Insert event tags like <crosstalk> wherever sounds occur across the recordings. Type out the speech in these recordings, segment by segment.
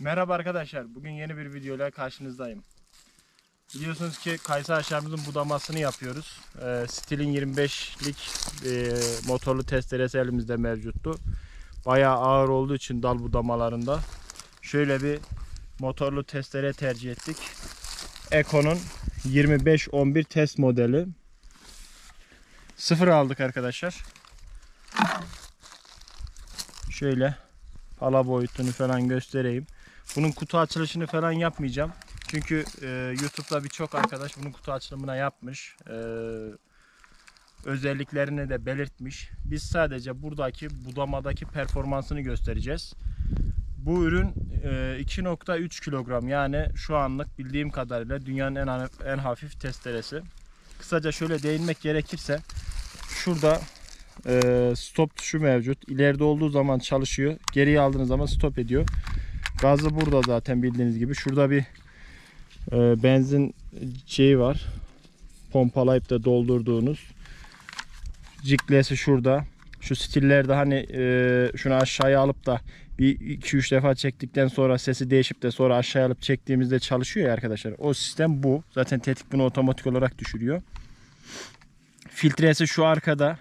Merhaba arkadaşlar. Bugün yeni bir videoyla karşınızdayım. Biliyorsunuz ki kayısı ağaçlarımızın budamasını yapıyoruz. Ee, Stil'in 25'lik e, motorlu testeresi elimizde mevcuttu. Bayağı ağır olduğu için dal budamalarında şöyle bir motorlu testere tercih ettik. Eko'nun 2511 test modeli. Sıfır aldık arkadaşlar. Şöyle pala boyutunu falan göstereyim. Bunun kutu açılışını falan yapmayacağım. Çünkü e, YouTube'da birçok arkadaş bunun kutu açılımına yapmış. E, özelliklerini de belirtmiş. Biz sadece buradaki budamadaki performansını göstereceğiz. Bu ürün e, 2.3 kilogram yani şu anlık bildiğim kadarıyla dünyanın en, en hafif testeresi. Kısaca şöyle değinmek gerekirse şurada e, stop tuşu mevcut. İleride olduğu zaman çalışıyor. Geriye aldığınız zaman stop ediyor. Gazı burada zaten bildiğiniz gibi. Şurada bir e, benzin şeyi var. Pompalayıp da doldurduğunuz. Ciklesi şurada. Şu stillerde hani e, şunu aşağıya alıp da bir 2-3 defa çektikten sonra sesi değişip de sonra aşağıya alıp çektiğimizde çalışıyor ya arkadaşlar. O sistem bu. Zaten tetik bunu otomatik olarak düşürüyor. Filtresi şu arkada.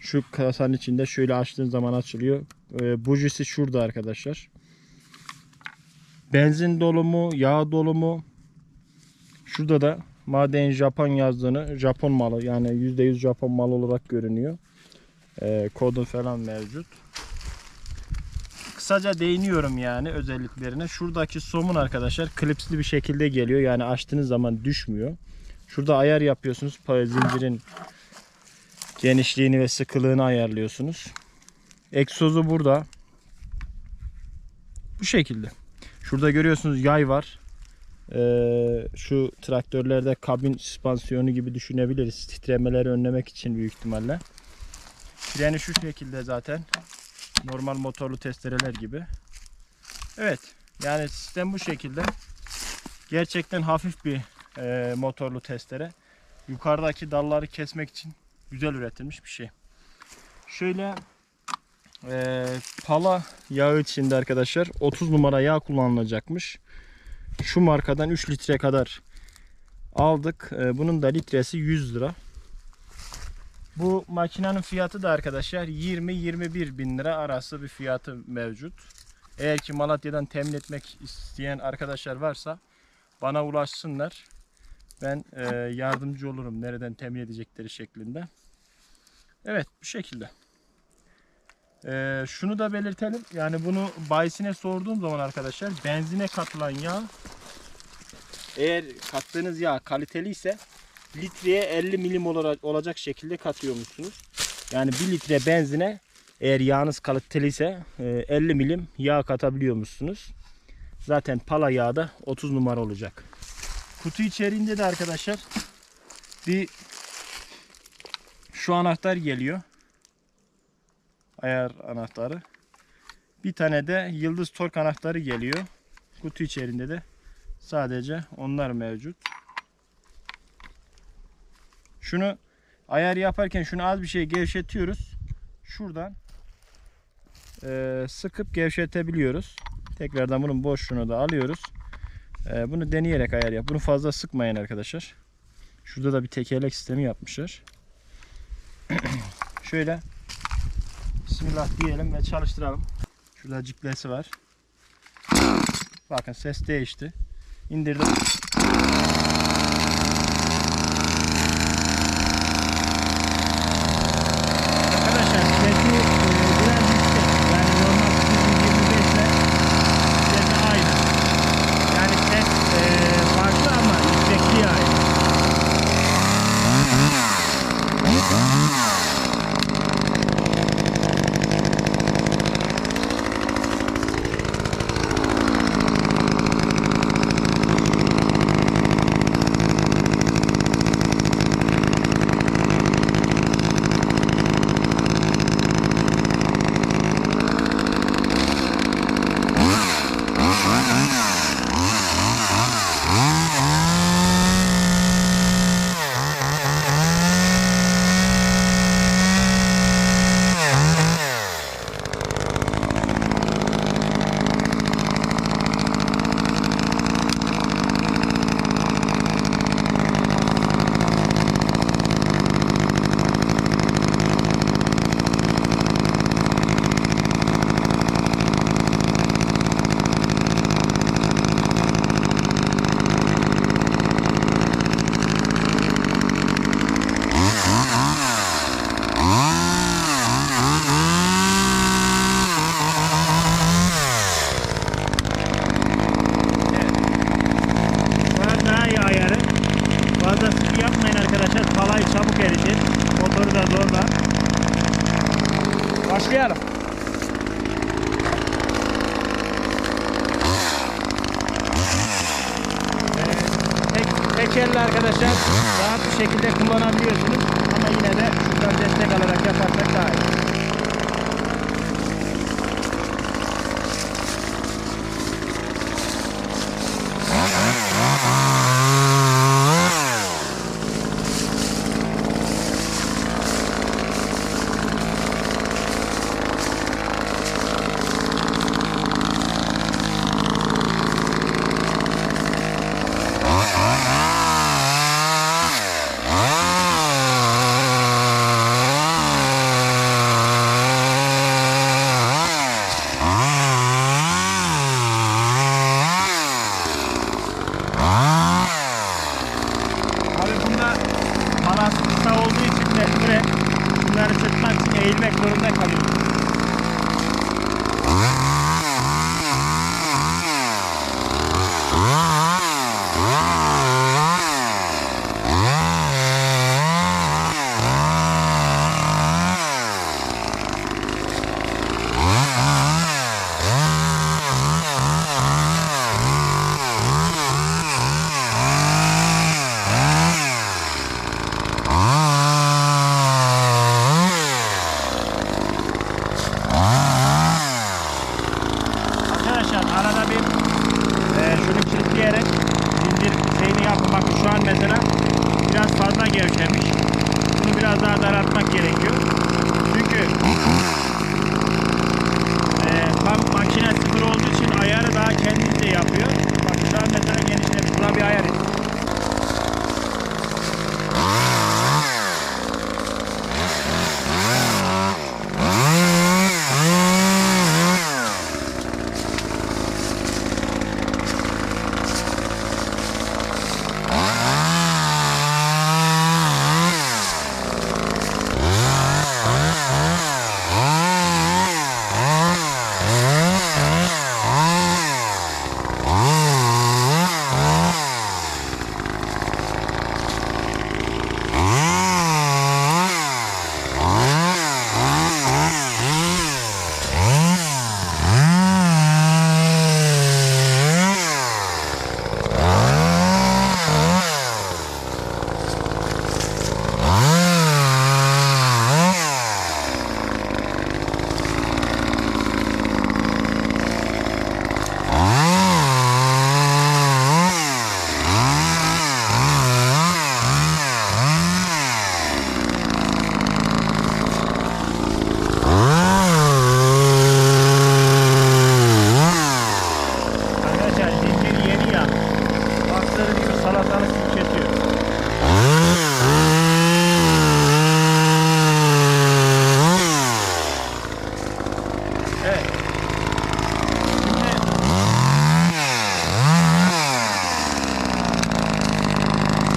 Şu kasanın içinde şöyle açtığın zaman açılıyor. E, bujisi şurada arkadaşlar. Benzin dolumu, yağ dolumu. Şurada da Maden Japon yazdığını Japon malı yani %100 Japon malı olarak görünüyor. E, kodu falan mevcut. Kısaca değiniyorum yani özelliklerine. Şuradaki somun arkadaşlar klipsli bir şekilde geliyor. Yani açtığınız zaman düşmüyor. Şurada ayar yapıyorsunuz. Zincirin genişliğini ve sıkılığını ayarlıyorsunuz. Egzozu burada. Bu şekilde. Şurada görüyorsunuz yay var. Ee, şu traktörlerde kabin süspansiyonu gibi düşünebiliriz. Titremeleri önlemek için büyük ihtimalle. Freni şu şekilde zaten. Normal motorlu testereler gibi. Evet. Yani sistem bu şekilde. Gerçekten hafif bir e, motorlu testere. Yukarıdaki dalları kesmek için güzel üretilmiş bir şey. Şöyle e, pala yağı içinde arkadaşlar 30 numara yağ kullanılacakmış. Şu markadan 3 litre kadar aldık. E, bunun da litresi 100 lira. Bu makinenin fiyatı da arkadaşlar 20-21 bin lira arası bir fiyatı mevcut. Eğer ki Malatya'dan temin etmek isteyen arkadaşlar varsa bana ulaşsınlar. Ben e, yardımcı olurum nereden temin edecekleri şeklinde. Evet bu şekilde. E, şunu da belirtelim. Yani bunu bayisine sorduğum zaman arkadaşlar benzine katılan yağ eğer kattığınız yağ kaliteli ise litreye 50 milim olacak şekilde katıyormuşsunuz. Yani 1 litre benzine eğer yağınız kaliteliyse e, 50 milim yağ katabiliyormuşsunuz. Zaten pala yağı da 30 numara olacak. Kutu içeriğinde de arkadaşlar bir şu anahtar geliyor. Ayar anahtarı. Bir tane de yıldız tork anahtarı geliyor. Kutu içerisinde de sadece onlar mevcut. Şunu ayar yaparken şunu az bir şey gevşetiyoruz. Şuradan eee, sıkıp gevşetebiliyoruz. Tekrardan bunun boşluğunu da alıyoruz. Eee, bunu deneyerek ayar yap. Bunu fazla sıkmayın arkadaşlar. Şurada da bir tekerlek sistemi yapmışlar. <clears throat> Şöyle Bismillah diyelim ve çalıştıralım. Şurada ciklesi var. Bakın ses değişti. İndirdim. Arkadaşlar sesi e, biraz yüksek. Yani normal 225 ile sesi aynı. Yani ses e, farklı ama yüksekliği aynı. Tek elle arkadaşlar rahat bir şekilde kullanabiliyorsunuz. Ama yine de şuradan destek alarak yaparsak daha iyi. Abi bunda balans kısa olduğu için mecburen bunları sırtmak için eğilmek zorunda kalıyoruz. Arkadaşlar arada bir e, şunu kilitleyerek zincir şeyini yapın. Bakın şu an mesela biraz fazla gevşemiş. Bunu biraz daha daraltmak gerekiyor. Çünkü e, tam makine sıfır olduğu için daha kendince yapıyor. Bak şu an mesela genişlemiş. Bir ayar et. Arkadaşlar zincir yeni ya. Baktığınız gibi salatalık gibi kesiyor. Evet. Şimdi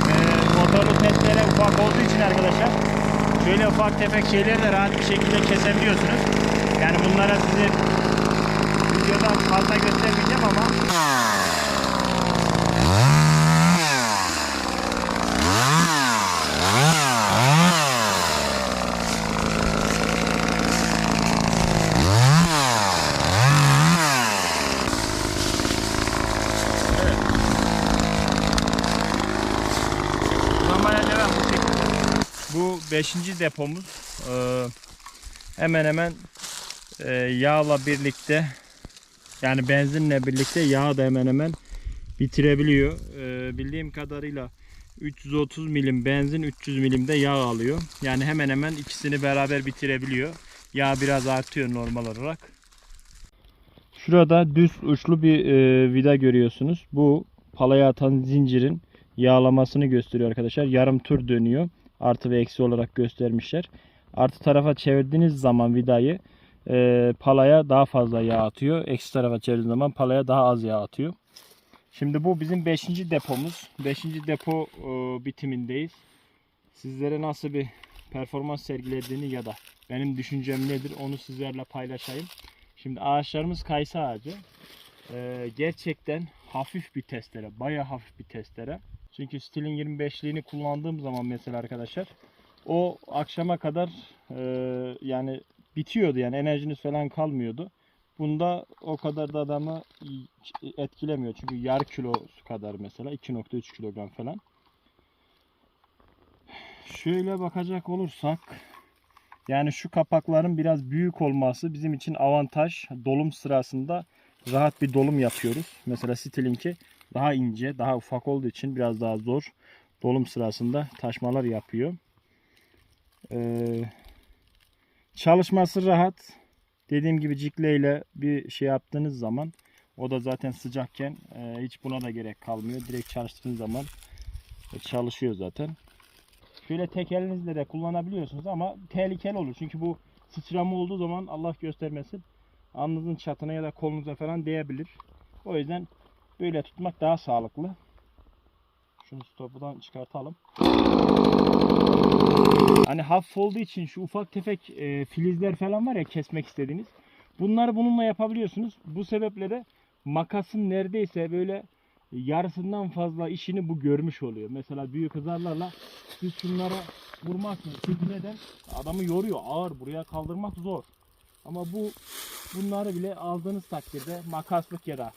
eee, motorlu testere arkadaşlar şöyle ufak tefek şeyleri de rahat bir şekilde kesebiliyorsunuz. Yani bunlara sizi videoda fazla göstermeyeceğim ama Evet. Kullanmaya devam bu şekilde. Bu 5. depomuz. Ee, hemen hemen e, yağla birlikte yani benzinle birlikte yağ da hemen hemen bitirebiliyor. Ee, bildiğim kadarıyla 330 milim benzin 300 milim de yağ alıyor. Yani hemen hemen ikisini beraber bitirebiliyor. Yağ biraz artıyor normal olarak. Şurada düz uçlu bir e, vida görüyorsunuz. Bu palaya atan zincirin yağlamasını gösteriyor arkadaşlar. Yarım tur dönüyor. Artı ve eksi olarak göstermişler. Artı tarafa çevirdiğiniz zaman vidayı e, palaya daha fazla yağ atıyor. Eksi tarafa çevirdiğiniz zaman palaya daha az yağ atıyor. Şimdi bu bizim 5. depomuz. 5. depo e, bitimindeyiz. Sizlere nasıl bir performans sergilediğini ya da benim düşüncem nedir onu sizlerle paylaşayım. Şimdi ağaçlarımız kayısı ağacı. Ee, gerçekten hafif bir testere. Baya hafif bir testere. Çünkü stilin 25'liğini kullandığım zaman mesela arkadaşlar o akşama kadar e, yani bitiyordu yani enerjiniz falan kalmıyordu. Bunda o kadar da adamı etkilemiyor. Çünkü yarı kilo kadar mesela 2.3 kilogram falan. Şöyle bakacak olursak yani şu kapakların biraz büyük olması bizim için avantaj. Dolum sırasında rahat bir dolum yapıyoruz. Mesela Stil'inki daha ince, daha ufak olduğu için biraz daha zor. Dolum sırasında taşmalar yapıyor. Ee, çalışması rahat. Dediğim gibi cikleyle bir şey yaptığınız zaman o da zaten sıcakken e, hiç buna da gerek kalmıyor. Direkt çalıştığınız zaman e, çalışıyor zaten. Şöyle tek elinizle de kullanabiliyorsunuz ama tehlikeli olur. Çünkü bu sıçrama olduğu zaman Allah göstermesin alnınızın çatına ya da kolunuza falan değebilir. O yüzden böyle tutmak daha sağlıklı. Şunu stopudan çıkartalım. Hani hafif olduğu için şu ufak tefek e, filizler falan var ya kesmek istediğiniz. Bunları bununla yapabiliyorsunuz. Bu sebeple de makasın neredeyse böyle yarısından fazla işini bu görmüş oluyor. Mesela büyük hızarlarla siz şunlara vurmazsınız. Çünkü neden? Adamı yoruyor. Ağır. Buraya kaldırmak zor. Ama bu bunları bile aldığınız takdirde makaslık ya da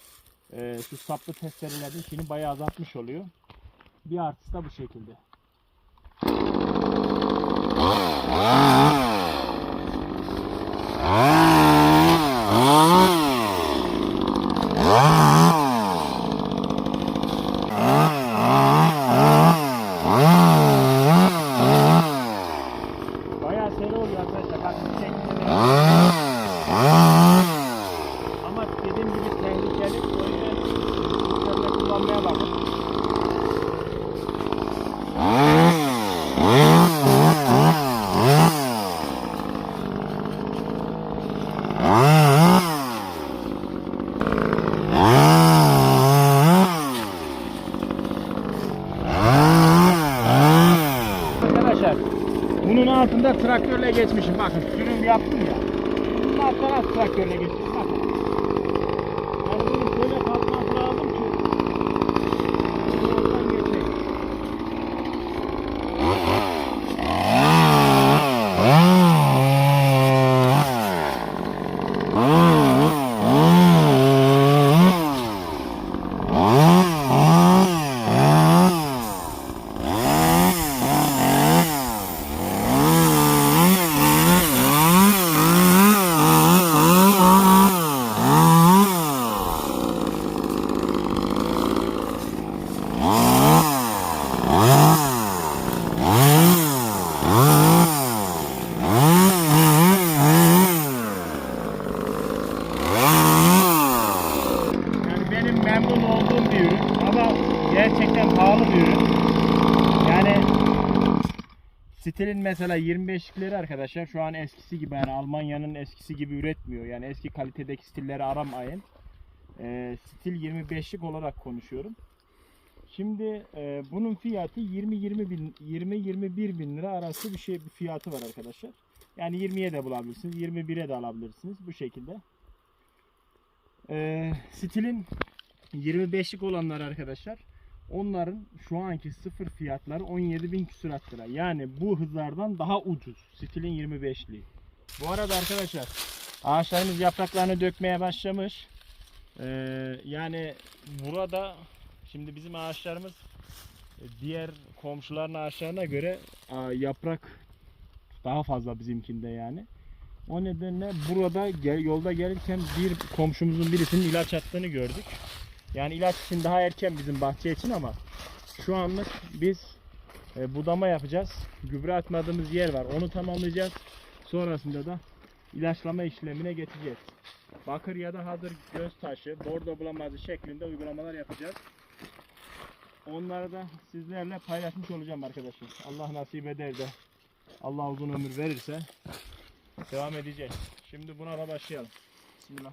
e, şu saplı testerelerin işini bayağı azaltmış oluyor. Bir artısı da bu şekilde. Bayağı <laughs> seri oluyor arkadaşlar. Bak bu şekilde de- Ama dediğim gibi tehlikeli. O yüzden dikkatli kullanmaya bakın. Arkadaşlar traktörle geçmişim. Bakın sürüm yaptım ya. Altına nasıl traktörle geçmişim. Bakın. Yani bunun böyle kalkması lazım ki. Buradan geçeyim. Yani benim memnun olduğum bir ürün ama gerçekten pahalı bir ürün. Yani Stil'in mesela 25'likleri arkadaşlar şu an eskisi gibi yani Almanya'nın eskisi gibi üretmiyor. Yani eski kalitedeki stilleri aramayın. Ee, stil 25'lik olarak konuşuyorum. Şimdi e, bunun fiyatı 20-20 bin 20-21 bin lira arası bir şey bir fiyatı var arkadaşlar. Yani 20'ye de bulabilirsiniz, 21'e de alabilirsiniz bu şekilde. Ee, stilin 25'lik olanlar arkadaşlar onların şu anki sıfır fiyatları 17 bin küsurat lira. Yani bu hızlardan daha ucuz. Stilin 25'liği. Bu arada arkadaşlar ağaçlarımız yapraklarını dökmeye başlamış. Ee, yani burada şimdi bizim ağaçlarımız e, diğer komşuların ağaçlarına göre yaprak daha fazla bizimkinde yani. O nedenle burada yolda gelirken bir komşumuzun birisinin ilaç attığını gördük. Yani ilaç için daha erken bizim bahçe için ama şu anlık biz e, budama yapacağız. Gübre atmadığımız yer var. Onu tamamlayacağız. Sonrasında da ilaçlama işlemine geçeceğiz. Bakır ya da hazır göz taşı, bordo bulamazı şeklinde uygulamalar yapacağız. Onları da sizlerle paylaşmış olacağım arkadaşlar. Allah nasip eder de Allah uzun ömür verirse devam edeceğiz. Şimdi buna da başlayalım. Bismillah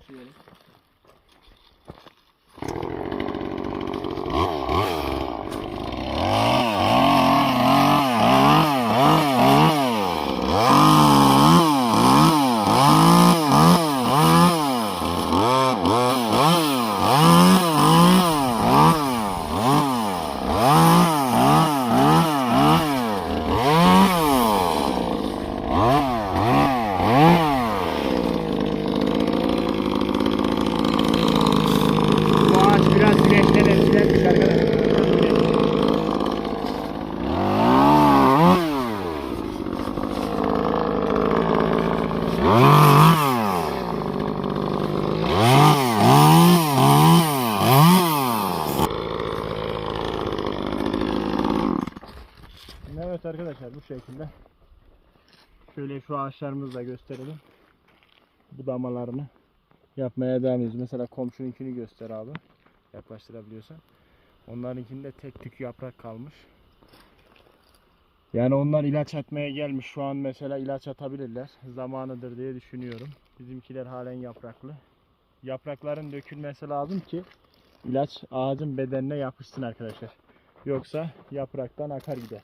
şekilde. Şöyle şu ağaçlarımızı da gösterelim. Budamalarını yapmaya devam ediyoruz. Mesela komşununkini göster abi. Yaklaştırabiliyorsan. Onlarınkinde tek tük yaprak kalmış. Yani onlar ilaç atmaya gelmiş. Şu an mesela ilaç atabilirler. Zamanıdır diye düşünüyorum. Bizimkiler halen yapraklı. Yaprakların dökülmesi lazım ki ilaç ağacın bedenine yapışsın arkadaşlar. Yoksa yapraktan akar gider.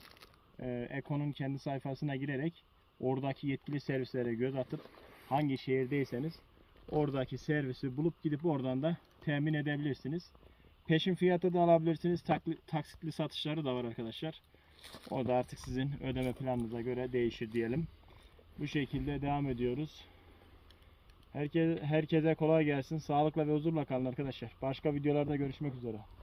Ee, Eko'nun kendi sayfasına girerek oradaki yetkili servislere göz atıp hangi şehirdeyseniz oradaki servisi bulup gidip oradan da temin edebilirsiniz. Peşin fiyatı da alabilirsiniz. Takli- taksitli satışları da var arkadaşlar. O da artık sizin ödeme planınıza göre değişir diyelim. Bu şekilde devam ediyoruz. Herkese, herkese kolay gelsin. Sağlıkla ve huzurla kalın arkadaşlar. Başka videolarda görüşmek üzere.